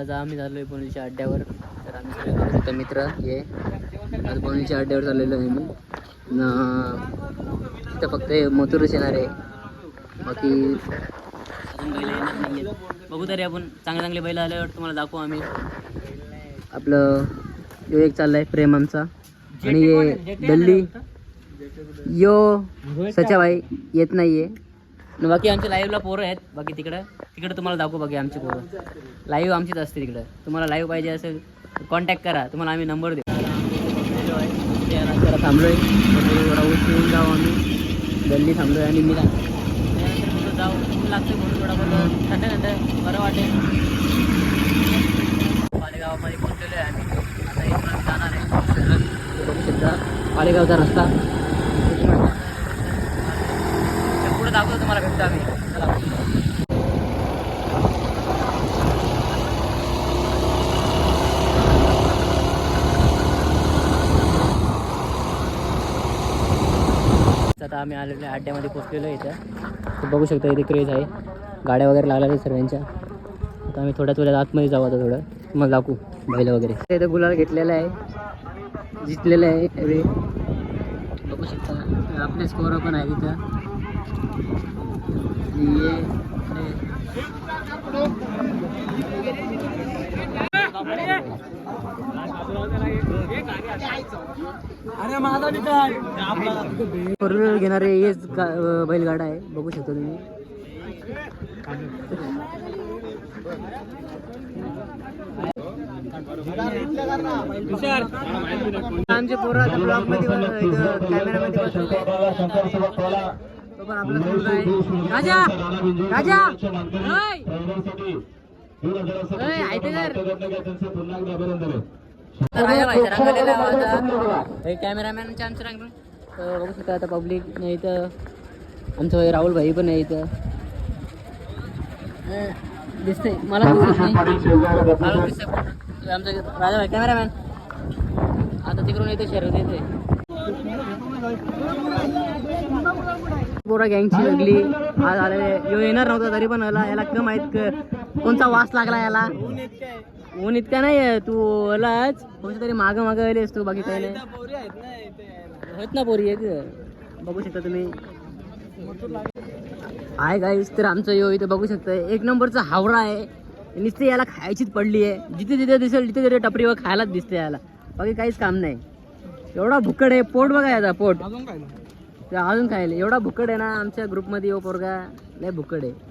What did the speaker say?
आज आम्ही झालोय बोनलीच्या अड्ड्यावर. तर आम्ही सगळे शकतो मित्र हे आज बोनलीच्या अड्ड्यावर चाललेलो आहे मी. तिथं फक्त मथुरच येणार आहे. बाकी बैल येणार नाही बघू तरी आपण चांगले चांगले बैल आल्यावर तुम्हाला दाखवू आम्ही. आपलं यो एक चाललाय प्रेम आमचा. आणि हे दल्ली यो सचाबाई येत नाहीये. न बाकी आमच्या लाईव्हला पोरं आहेत. बाकी तिकडं तिकडं तुम्हाला दाखवू बाकी आमची पोरं. लाईव्ह आमचीच असते तिकडं. तुम्हाला लाईव्ह पाहिजे असेल कॉन्टॅक्ट करा. तुम्हाला आम्ही नंबर देऊ. थांबलो थांबलोय थोडा ऊस जाऊ आम्ही. गल्ली थांबलोय आणि मी त्यानंतर जाऊ ऊन म्हणून थोडा थंड थंड बरं वाटेल पालेगावामध्ये पोहोचलेलो आहे आम्ही आता इथून जाणार आहे. पालेगावचा रस्ता. तुम्हाला भेटतो आम्ही. चला. आता आम्ही आलेलो आहे अड्ड्यामध्ये पोचलेलो आहे इथं. बघू शकता इथे क्रेज आहे. गाड्या वगैरे लागल्या सर्वांच्या. आता आम्ही थोड्याच वेळात आतमध्ये जाऊ आता थोडं. मग दाखवू बैलं वगैरे. इथं गुलाल घेतलेला आहे. जिंकलेलं आहे बघू शकता आपले स्कोर पण आहे तिथं फोर व्हीलर घेणारे हेच बैलगाडा आहे बघू शकता तुम्ही आमचे पोरं आता ब्लॉगमध्ये कॅमेरामध्ये बसलेले आहेत. तो पण आपला मुलगा आहे. राजा! राजा! रंगलेला होता कॅमेरामॅनच्या आमचं रंग. तर बघू शकता आता पब्लिक नाही तर आमचं राहुल भाई पण आहे इथं. दिसतंय. मला आमचं राजा भाई कॅमेरामॅन आता तिकडून येते शर्यत येते पोरा गँगची लागली. आज आलेले यो येणार नव्हता तरी पण आला याला कम आहेत क- कोणता वास लागला याला? ऊन इतका नाही तू ओलाच कोणत्या तरी मागं मागं आलीस तू बाकी काही नाही. होत ना पोरी एक. बघू शकता तुम्ही. आहे गाईस तर आमचं यो इथं बघू शकता. एक नंबरचा हावरा आहे. नुसते याला खायचीच पडली आहे जिथे जिथे दिसेल तिथे तिथे टपरीवर खायलाच दिसते याला. बाकी काहीच काम नाही. एवढा भुकड आहे पोट बघा याचा पोट. ते अजून खायला एवढा भुकड आहे ना आमच्या ग्रुपमध्ये यो पोरगा लय भुकड आहे.